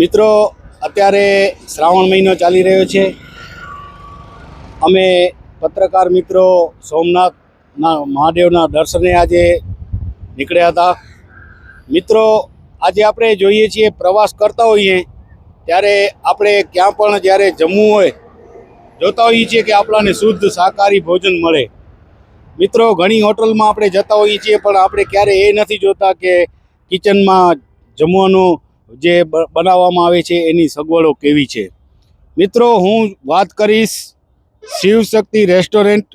મિત્રો, અત્યારે શ્રાવણ મહિનો ચાલી રહ્યો છે. અમે પત્રકાર મિત્રો સોમનાથના મહાદેવના દર્શને આજે નીકળ્યા હતા. મિત્રો, આજે આપણે જોઈએ છીએ પ્રવાસ કરતા હોઈએ, ત્યારે આપણે ક્યાં પણ જ્યારે જમવું હોય, જોતા હોઈએ છીએ કે આપણને શુદ્ધ શાકાહારી ભોજન મળે. મિત્રો, ઘણી હોટલમાં આપણે જતા હોઈએ છીએ, પણ આપણે ક્યારે એ નથી જોતા કે કિચનમાં જમવાનું જે બનાવવામાં આવે છે એની સગવડો કેવી છે? મિત્રો, હું વાત કરીશ શિવશક્તિ રેસ્ટોરન્ટ,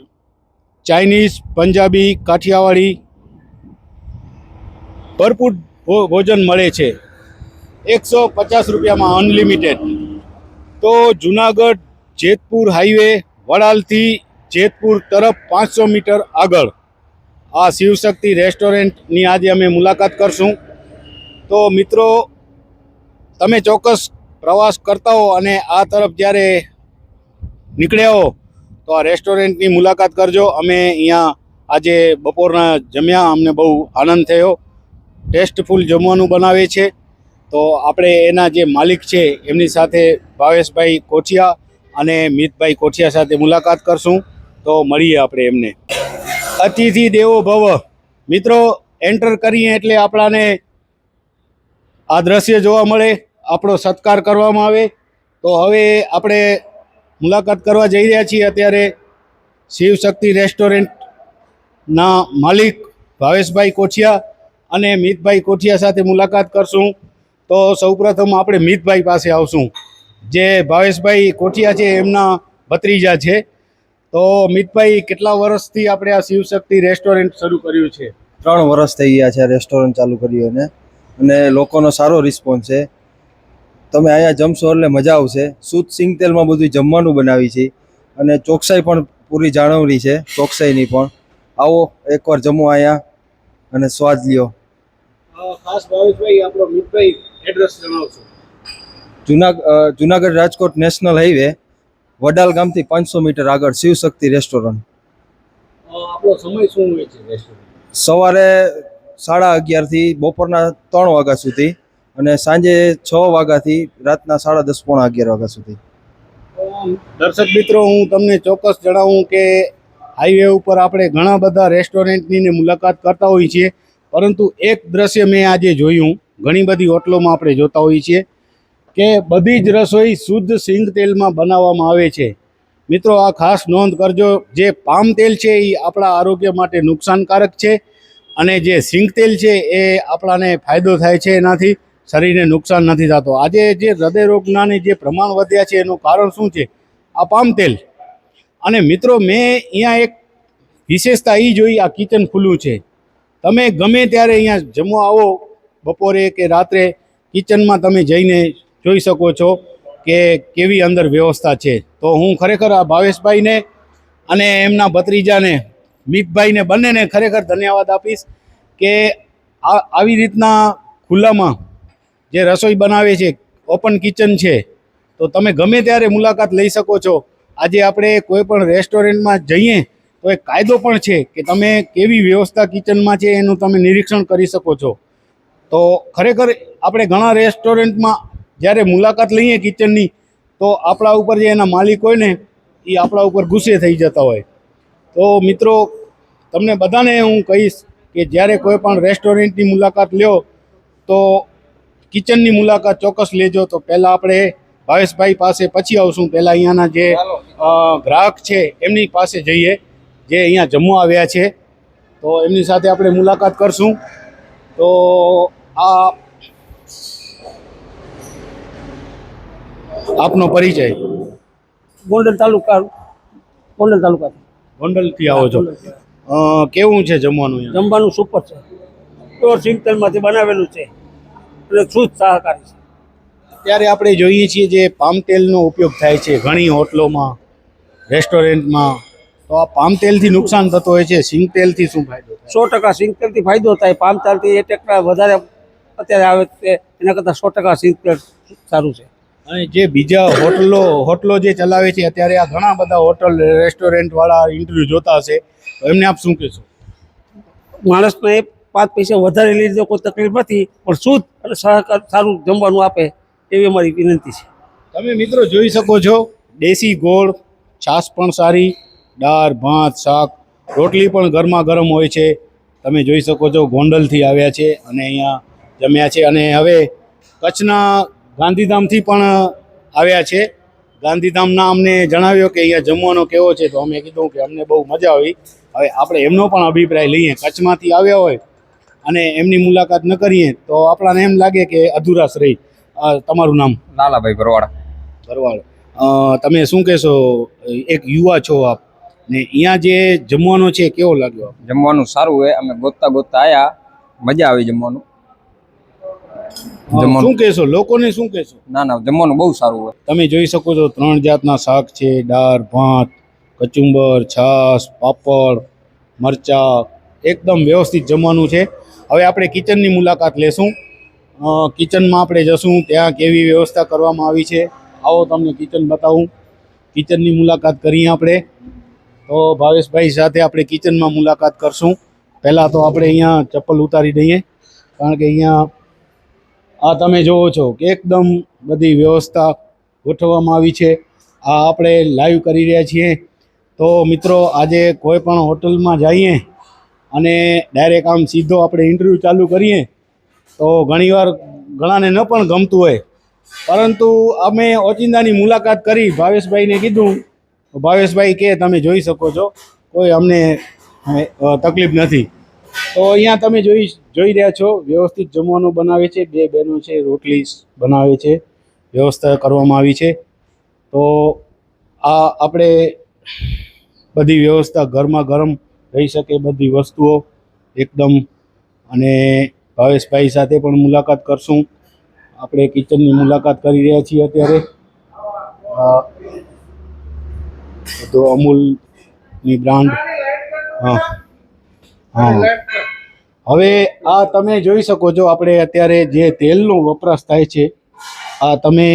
ચાઇનીઝ, પંજાબી, કાઠિયાવાડી. ભરપૂર ભોજન મળે છે. એકસો પચાસ રૂપિયામાં અનલિમિટેડ. તો જુનાગઢ, જેતપુર હાઈવે, વડાલથી જેતપુર તરફ પાંચસો મીટર આગળ. આ શિવશક્તિ રેસ્ટોરન્ટની આજે અમે મુલાકાત કરશું. તો મિત્રો તમે ચોક્કસ પ્રવાસ કરતા હો અને આ તરફ જ્યારે નીકળ્યા હો, તો આ રેસ્ટોરન્ટની મુલાકાત કરજો. અમે અહીંયા આજે બપોરના જમ્યા, અમને બહુ આનંદ થયો. ટેસ્ટફુલ જમવાનું બનાવે છે. તો આપણે એના જે માલિક છે, એમની સાથે ભાવેશભાઈ કોઠિયા અને મિતભાઈ કોઠિયા સાથે મુલાકાત કરશું. તો મળીએ આપણે એમને. અતિથિ દેવો ભવ. મિત્રો એન્ટર કરીએ એટલે આપણાને આ દ્રશ્ય જોવા મળે, આપણો સત્કાર કરવામાં આવે. તો હવે આપણે મુલાકાત કરવા જઈ રહ્યા છીએ અત્યારે શિવશક્તિ રેસ્ટોરન્ટના માલિક ભાવેશભાઈ કોઠિયા અને મિતભાઈ કોઠિયા સાથે મુલાકાત કરશું. તો સૌપ્રથમ આપણે મિતભાઈ પાસે આવશું. જે ભાવેશભાઈ કોઠિયા છે, એમના ભત્રીજા છે. તો મિતભાઈ, કેટલા વર્ષથી આપણે આ શિવશક્તિ રેસ્ટોરન્ટ શરૂ કર્યું છે? ત્રણ વર્ષ થઈ ગયા છે રેસ્ટોરન્ટ ચાલુ કર્યું એને. અને લોકોનો સારો રિસ્પોન્સ છે. તમે અહીંયા જમશો એટલે મજા આવશે. શુદ્ધ સિંગ તેલમાં બધું જમવાનું બનાવી છે. અને ચોકસાઈ પણ પૂરી જાળવણી છે. ચોકસાઈની પણ. આવો એકવાર જમો અહીંયા અને સ્વાદ લ્યો. ખાસ ભાવેશભાઈ આપણો મિતભાઈ એડ્રેસ જણાવશો. જુના જુનાગઢ રાજકોટ નેશનલ હાઈવે વડાલ ગામથી પાંચસો મીટર આગળ શિવશક્તિ રેસ્ટોરન્ટ. આપણો સમય શું હોય છે રેસ્ટોરન્ટ સવારે સાડા અગિયારથી બપોરના ત્રણ વાગ્યા સુધી અને સાંજે છ વાગ્યાથી રાતના સાડા દસ પોણા અગિયાર વાગ્યા સુધી. દર્શક મિત્રો, હું તમને ચોક્કસ જણાવું કે હાઈવે ઉપર આપણે ઘણા બધા રેસ્ટોરન્ટની મુલાકાત કરતા હોઈએ છીએ, પરંતુ એક દ્રશ્ય મેં આજે જોયું. ઘણી બધી હોટલોમાં આપણે જોતા હોઈએ છીએ કે બધી જ રસોઈ શુદ્ધ સિંગ તેલમાં બનાવવામાં આવે છે. મિત્રો, આ ખાસ નોંધ કરજો, જે પામ તેલ છે એ આપણા આરોગ્ય માટે નુકસાનકારક છે. અને જે સિંગતેલ છે એ આપણાને ફાયદો થાય છે એનાથી શરીરને નુકસાન નથી થતો. આજે જે હૃદય રોગના જે પ્રમાણ વધ્યા છે એનું કારણ શું છે? આ પામ તેલ. અને મિત્રો, મેં અહીંયા એક વિશેષતા એ જોઈ, આ કિચન ખુલ્લું છે. તમે ગમે ત્યારે અહીંયા જમવા આવો, બપોરે કે રાત્રે, કિચનમાં તમે જઈને જોઈ શકો છો કે કેવી અંદર વ્યવસ્થા છે. તો હું ખરેખર આ ભાવેશભાઈને અને એમના ભત્રીજાને મિતભાઈને બંનેને ખરેખર ધન્યવાદ આપીશ કે આવી રીતના ખુલ્લામાં જે રસોઈ બનાવે છે ઓપન કિચન છે, તો તમે ગમે ત્યારે મુલાકાત લઈ શકો છો. આજે આપણે કોઈ પણ રેસ્ટોરન્ટમાં જઈએ તો એક કાયદો પણ છે કે તમે કેવી વ્યવસ્થા કિચનમાં છે એનું તમે નિરીક્ષણ કરી શકો છો. તો ખરેખર આપણે ઘણા રેસ્ટોરન્ટમાં જ્યારે મુલાકાત લઈએ કિચનની તો આપણા ઉપર જે એના માલિક હોય ને એ આપણા ઉપર ગુસ્સે થઈ જતા હોય. તો મિત્રો તમને બધાને હું કહીશ કે જ્યારે કોઈ પણ રેસ્ટોરન્ટની મુલાકાત લ્યો તો કિચનની મુલાકાત ચોક્કસ લેજો. તો પહેલાં આપણે ભાવેશભાઈ પાસે પછી આવશું. પહેલાં અહીંયાના જે ગ્રાહક છે એમની પાસે જઈએ જે અહીંયા જમવા આવ્યા છે. તો એમની સાથે આપણે મુલાકાત કરશું. તો આ આપનો પરિચય. ગોંડલ તાલુકા ગોંડલ તાલુકા ગોંડલથી આવો છો. કેવું છે જમવાનું જમવાનું સુપર છે. પ્યોર સિંગતેલમાંથી બનાવેલું છે. એટલે શુદ્ધ સહકારી છે. અત્યારે આપણે જોઈએ છીએ જે પામ તેલનો ઉપયોગ થાય છે ઘણી હોટલોમાં રેસ્ટોરન્ટમાં તો આ પામ તેલથી નુકસાન થતો હોય છે સિંગ તેલથી શું ફાયદો સો ટકા સિંગ તેલથી ફાયદો થાય. પામ તેલથી એક ટકા વધારે અત્યારે આવે છે એના કરતાં સો ટકા સિંગતેલ સારું છે. અને જે બીજા હોટલો હોટલો જે ચલાવે છે અત્યારે આ ઘણા બધા હોટલ રેસ્ટોરન્ટ વાળા ઇન્ટરવ્યુ જોતા હશે. એમને આપ શું કહેશો? માણસને પાંચ પૈસા વધારે લઈ લીધો કોઈ તકલીફ નથી પણ શુદ્ધ અને સહકાર સારું જમવાનું આપે એવી અમારી વિનંતી છે. તમે મિત્રો જોઈ શકો છો દેશી ગોળ છાશ પણ સારી દાળ ભાત શાક રોટલી પણ ગરમા ગરમ હોય છે. તમે જોઈ શકો છો ગોંડલથી આવ્યા છે અને અહીંયા જમ્યા છે. અને હવે કચ્છના ગાંધીધામથી પણ આવ્યા છે. ગાંધીધામના અમને જણાવ્યો કે અહીંયા જમવાનો કેવો છે તો અમે કીધું કે અમને બહુ મજા આવી. હવે આપણે એમનો પણ અભિપ્રાય લઈએ કચ્છમાંથી આવ્યા હોય અને એમની મુલાકાત ન કરીએ તો આપણાને એમ લાગે કે અધુરાશ રહી. તમારું નામ? લાલાભાઈ ભરવાડ. ભરવાડ. તમે શું કહેશો? એક યુવા છો આપ. ને અહીંયા જે જમવાનો છે કેવો લાગ્યો? જમવાનું સારું હોય અમે ગોતતા ગોતતા આવ્યા મજા આવી જમવાનું. શું કહેશો? લોકોને શું કહેશો? ના ના જમવાનું બહુ સારું હોય. તમે જોઈ શકો છો ત્રણ જાતના શાક છે દાળ ભાત કચુંબર છાશ પાપડ મરચા એકદમ વ્યવસ્થિત જમવાનું છે. હવે આપણે કિચનની મુલાકાત લેશું. કિચનમાં આપણે જશું ત્યાં કેવી વ્યવસ્થા કરવામાં આવી છે. આવો તમને કિચન બતાવું. કિચનની મુલાકાત કરીએ આપણે. તો ભાવેશભાઈ સાથે આપણે કિચનમાં મુલાકાત કરશું. પહેલાં તો આપણે અહીંયા ચપ્પલ ઉતારી દઈએ કારણ કે અહીંયા આ તમે જોવો છો કે એકદમ બધી વ્યવસ્થા ગોઠવવામાં આવી છે. આ આપણે લાઈવ કરી રહ્યા છીએ. તો મિત્રો, આજે કોઈ પણ હોટલમાં જઈએ અને ડાયરેક્ટ આમ સીધો આપણે ઇન્ટરવ્યૂ ચાલુ કરીએ, તો ઘણીવાર ઘણાને ન પણ ગમતું હોય. પરંતુ અમે ઓચિંદાની મુલાકાત કરી, ભાવેશભાઈને કીધું. ભાવેશભાઈ કે, તમે જોઈ શકો છો, કોઈ અમને તકલીફ નથી. તો અહીંયા તમે જોઈ જોઈ રહ્યા છો, વ્યવસ્થિત જમવાનું બનાવે છે. બે બહેનો છે, રોટલી બનાવે છે. વ્યવસ્થા કરવામાં આવી છે. તો આ આપણે બધી વ્યવસ્થા ગરમા ગરમ રહી શકે બધી વસ્તુઓ એકદમ અને ભાવેશભાઈ સાથે પણ મુલાકાત કરશું. આપણે કિચનની મુલાકાત કરી રહ્યા છીએ અત્યારે. આ અમૂલની બ્રાન્ડ. હા. હા. હવે આ તમે જોઈ શકો છો, આપણે અત્યારે જે તેલનો વપરાશ થાય છે, આ તમે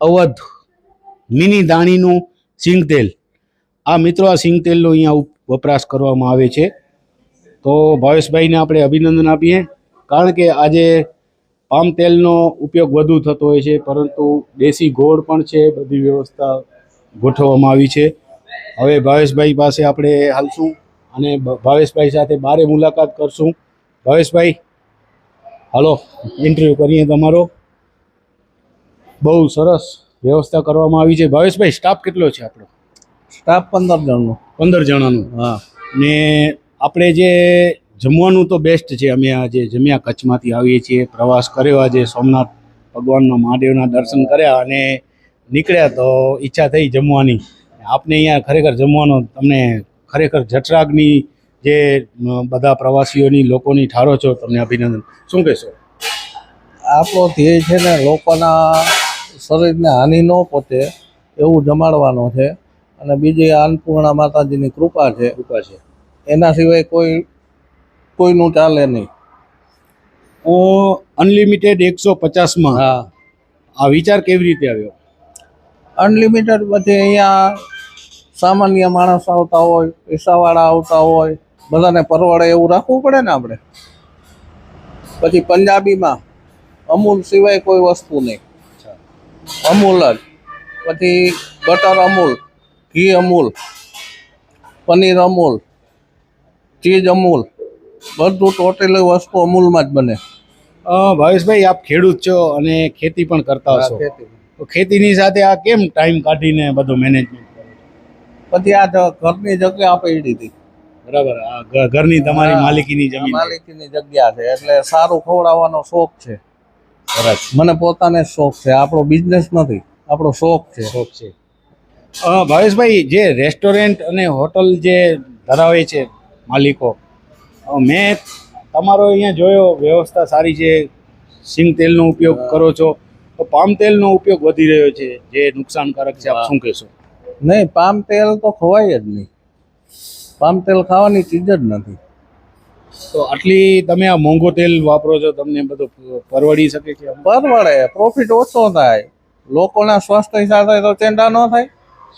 અવધ મિની દાણીનું સિંગ તેલ. આ મિત્રો આ સિંગ તેલનો અહીંયા વપરાશ કરવામાં આવે છે. તો ભાવેશભાઈને આપણે અભિનંદન આપીએ, કારણ કે આજે પામ તેલનો ઉપયોગ વધુ થતો હોય છે, પરંતુ દેશી ગોળ પણ છે, બધી વ્યવસ્થા ગોઠવવામાં આવી છે. હવે ભાવેશભાઈ પાસે આપણે હાલશું અને ભાવેશભાઈ સાથે બારે મુલાકાત કરશું. ભાવેશભાઈ હાલો ઇન્ટરવ્યૂ કરીએ તમારો. બહુ સરસ વ્યવસ્થા કરવામાં આવી છે. ભાવેશભાઈ સ્ટાફ કેટલો છે આપણો? સ્ટાફ પંદર જણનો. પંદર જણાનું. હા. ને આપણે જે જમવાનું તો બેસ્ટ છે. અમે આજે જમ્યા કચ્છમાંથી આવીએ છીએ પ્રવાસ કર્યો આજે સોમનાથ ભગવાનના મહાદેવના દર્શન કર્યા અને નીકળ્યા તો ઈચ્છા થઈ જમવાની. આપને અહીંયા ખરેખર જમવાનો તમને ખરેખર જઠરાગની જે બધા પ્રવાસીઓની લોકોની ઠારો છો તમને અભિનંદન. શું કહેશો? આપણો ધ્યેય છે ને લોકોના શરીરને હાનિ ન પહોંચે એવું જમાડવાનો છે. અને બીજી અન્નપૂર્ણા માતાજીની કૃપા છે. કૃપા છે. એના સિવાય કોઈ કોઈનું ચાલે નહીં. અનલિમિટેડ એકસો પચાસમાં હા. આ વિચાર કેવી રીતે આવ્યો? અનલિમિટેડ પછી અહીંયા સામાન્ય માણસ આવતા હોય પૈસાવાળા આવતા હોય બધાને પરવડે એવું રાખવું પડે ને આપણે? પછી પંજાબીમાં અમૂલ સિવાય કોઈ વસ્તુ નહીં. અમૂલ જ. પછી બટર અમૂલ ઘી અમૂલ પનીર અમૂલ ચીઝ અમૂલ બધું ટોટલી વસ્તુ અમૂલમાં જ બને. ભાવેશભાઈ આપ ખેડૂત છો અને ખેતી પણ કરતા હશો તો ખેતીની સાથે આ કેમ ટાઈમ કાઢીને બધું મેનેજમેન્ટ પછી આ ઘરની જગ્યા આપી દીધી બરાબર. આ ઘરની તમારી માલિકીની જમીન માલિકીની જગ્યા છે. એટલે સારું ખવડાવવાનો શોખ છે. મને પોતાને શોખ છે. આપણો બિઝનેસ નથી આપણો શોખ છે. શોખ છે. ભાવેશભાઈ જે રેસ્ટોરન્ટ અને હોટલ જે ધરાવે છે માલિકો મેં તમારો અહીંયા જોયો વ્યવસ્થા સારી છે. સિંગ તેલનો ઉપયોગ કરો છો. તો પામ તેલનો ઉપયોગ વધી રહ્યો છે. જે નુકસાનકારક છે આપ શું કહેશો? નહીં પામ તેલ તો ખવાય જ નહીં. પામ તેલ ખાવાની ચીજ જ નથી. તો આટલી તમે આ મોંઘો તેલ વાપરો છો તમને બધું પરવડી શકે છે પરવડે પ્રોફિટ ઓછો થાય. લોકોના સ્વાસ્થ્ય સાથે તો ચેંડા ન થાય.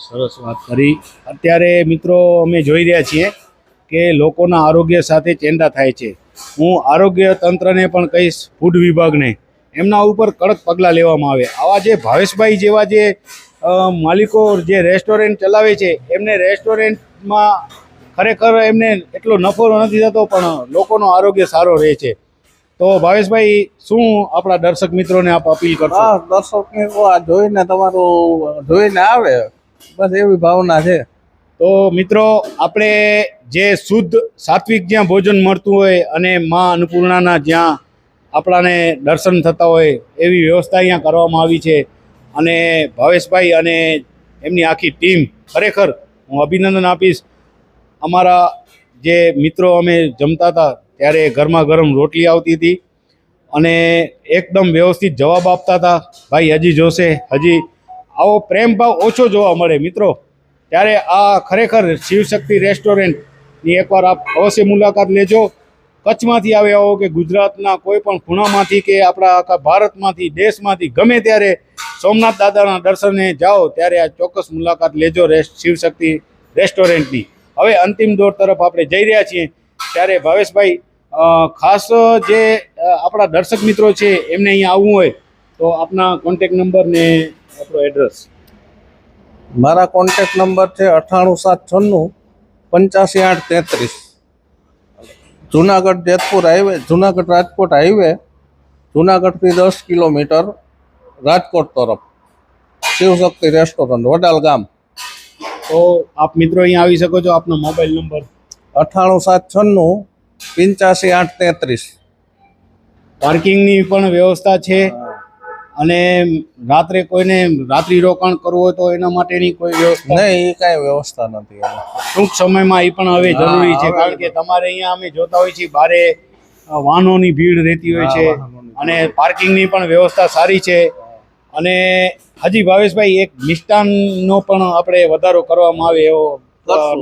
સરસ વાત કરી. અત્યારે મિત્રો અમે જોઈ રહ્યા છીએ કે લોકોના આરોગ્ય સાથે ચેંડા થાય છે. હું આરોગ્ય તંત્રને પણ કહીશ ફૂડ વિભાગને. એમના ઉપર કડક પગલાં લેવામાં આવે. આવા જે ભાવેશભાઈ જેવા જે માલિકો જે રેસ્ટોરન્ટ ચલાવે છે એમને રેસ્ટોરન્ટમાં ખરેખર એમને એટલો નફો નથી થતો પણ લોકોનો આરોગ્ય સારો રહે છે. તો ભાવેશભાઈ શું આપણા દર્શક મિત્રોને આપ અપીલ કરશો? દર્શક દર્શકને આ જોઈને તમારું જોઈને આવે. બસ એવી ભાવના છે. તો મિત્રો આપણે જે શુદ્ધ સાત્વિક જ્યાં ભોજન મળતું હોય અને મા અન્નપૂર્ણાના જ્યાં આપણાને દર્શન થતા હોય એવી વ્યવસ્થા અહીંયા કરવામાં આવી છે. અને ભાવેશભાઈ અને એમની આખી ટીમ ખરેખર હું અભિનંદન આપીશ. અમારા જે મિત્રો અમે જમતા હતા ત્યારે ગરમા ગરમ રોટલી આવતી હતી અને એકદમ વ્યવસ્થિત જવાબ આપતા હતા, ભાઈ, હજી જોશે, હજી આવો પ્રેમ ભાવ ઓછો જોવા મળે, મિત્રો. ત્યારે આ ખરેખર શિવશક્તિ રેસ્ટોરન્ટની એકવાર આપ અવશ્ય મુલાકાત લેજો. કચ્છમાંથી આવ્યા હો કે ગુજરાતના કોઈ પણ ખૂણામાંથી કે આપણા આખા ભારતમાંથી, દેશમાંથી, ગમે ત્યારે સોમનાથ દાદાના દર્શને જાઓ, ત્યારે આ ચોક્કસ મુલાકાત લેજો રેસ્ટ શિવશક્તિ રેસ્ટોરન્ટની. હવે અંતિમ દોર તરફ આપણે જઈ રહ્યા છીએ. ત્યારે ભાવેશભાઈ ખાસ જે આપણા દર્શક મિત્રો છે, એમને અહીંયા આવવું હોય, તો આપના કોન્ટેક નંબર ને આપણો એડ્રેસ મારા કોન્ટેક નંબર છે અઠ્ઠાણું સાત છન્નું પંચ્યાસી આઠ તેત્રીસ. જુનાગઢ જેતપુર હાઈવે, જુનાગઢ રાજકોટ હાઈવે, જુનાગઢથી દસ કિલોમીટર રાજકોટ તરફ. શિવશક્તિ રેસ્ટોરન્ટ, વડાલ ગામ. તો આપ મિત્રો અહીંયા આવી શકો છો આપનો મોબાઈલ નંબર. અઠ્ઠાણું સાત છન્નું પંચ્યાસી આઠ તેત્રીસ. પાર્કિંગની પણ વ્યવસ્થા છે અને રાત્રે કોઈને રાત્રિ રોકાણ કરવું હોય તો એના માટેની કોઈ વ્યવસ્થા નહીં એ કાંઈ વ્યવસ્થા નથી ટૂંક સમયમાં એ પણ હવે જરૂરી છે કારણ કે તમારે અહીંયા અમે જોતા હોઈએ છીએ બારે વાહનોની ભીડ રહેતી હોય છે અને પાર્કિંગની પણ વ્યવસ્થા સારી છે. અને હજી ભાવેશભાઈ એક મિષ્ટાનનો પણ આપણે વધારો કરવામાં આવે એવો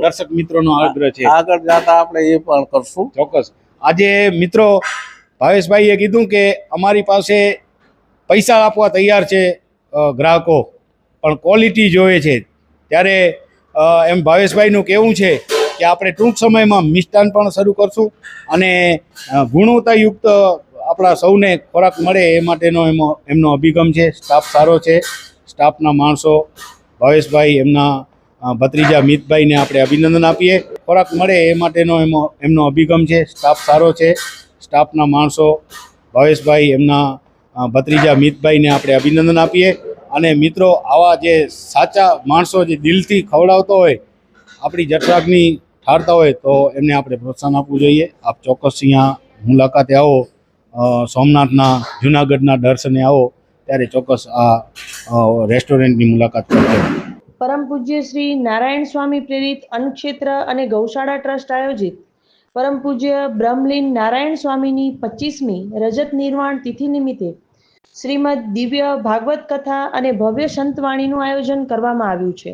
દર્શક મિત્રોનો આગ્રહ છે. આગળ જતા આપણે એ પણ કરશું. ચોક્કસ. આજે મિત્રો ભાવેશભાઈએ કીધું કે અમારી પાસે પૈસા આપવા તૈયાર છે ગ્રાહકો. પણ ક્વોલિટી જોઈએ છે. ત્યારે એમ ભાવેશભાઈનું કહેવું છે કે આપણે ટૂંક સમયમાં મિષ્ટાન પણ શરૂ કરશું અને ગુણવત્તાયુક્ત આપણા સૌને ખોરાક મળે એ માટેનો એમનો એમનો અભિગમ છે. સ્ટાફ સારો છે. સ્ટાફના માણસો ભાવેશભાઈ, એમના ભત્રીજા મિતભાઈને આપણે અભિનંદન આપીએ. ખોરાક મળે એ માટેનો એમનો એમનો અભિગમ છે. સ્ટાફ સારો છે. સ્ટાફના માણસો ભાવેશભાઈ, એમના ભત્રીજા મિતભાઈને આપણે અભિનંદન આપીએ. અને મિત્રો, આવા જે સાચા માણસો જે દિલથી ખવડાવતો હોય, આપણી જઠરાગની ઠારતા હોય, તો એમને આપણે પ્રોત્સાહન આપવું જોઈએ. આપ ચોક્કસ અહીંયા મુલાકાતે આવો. સોમનાથના, જુનાગઢના દર્શને આવો, ત્યારે ચોક્કસ આ રેસ્ટોરન્ટની મુલાકાત કરજો. પરમ પૂજ્ય શ્રી નારાયણ સ્વામી પ્રેરિત અન્નક્ષેત્ર અને ગૌશાળા ટ્રસ્ટ આયોજિત પરમ પૂજ્ય બ્રહ્મલીન નારાયણ સ્વામીની પચીસમી રજત નિર્વાણ તિથિ નિમિત્તે શ્રીમદ દિવ્ય ભાગવત કથા અને ભવ્ય સંતવાણીનું આયોજન કરવામાં આવ્યું છે.